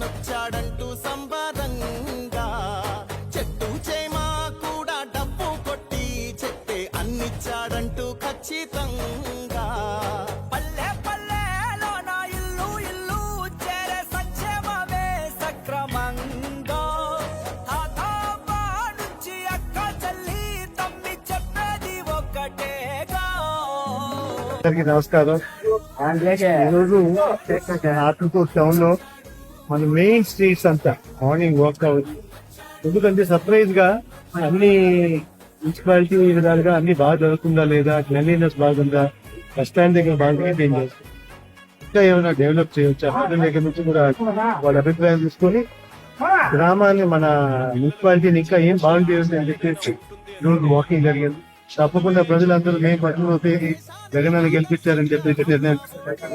నచ్చాడంటూ సంబరంగా. చెట్టు చేమా కూడా డబ్బు కొట్టి చెట్టే అన్నిచ్చాడంటూ ఖచ్చితంగా. పల్లె పల్లెలో నా ఇల్లు ఇల్లు చేరే సంక్షేమమే సక్రమంగా. నుంచి అక్క చల్లి తమ్మి చెప్పేది ఒక్కటేగా. నమస్కారం. ఈరోజు ఆత్మకూరు టౌన్ మన మెయిన్ స్ట్రీట్స్ అంతా మార్నింగ్ వాక్ అవ్వచ్చు ఎందుకంటే సర్ప్రైజ్గా అన్ని మున్సిపాలిటీ విధాలుగా అన్ని బాగా జరుగుతుందా లేదా క్లెన్లీనెస్ బాగుందా బస్ స్టాండ్ దగ్గర బాగా మెయింటైన్ చేస్తుంది ఇంకా ఏమైనా డెవలప్ చేయొచ్చు? అక్కడ దగ్గర నుంచి కూడా వాళ్ళ అభిప్రాయం తీసుకొని గ్రామాన్ని మన మున్సిపాలిటీని ఇంకా ఏం బాగుంటుంది అని చెప్పేసి రోజు వాకింగ్ జరిగింది. తప్పకుండా ప్రజలందరూ మేము పట్టణంలో జగనాన్ని గెలిపించారని చెప్పి నిర్ణయం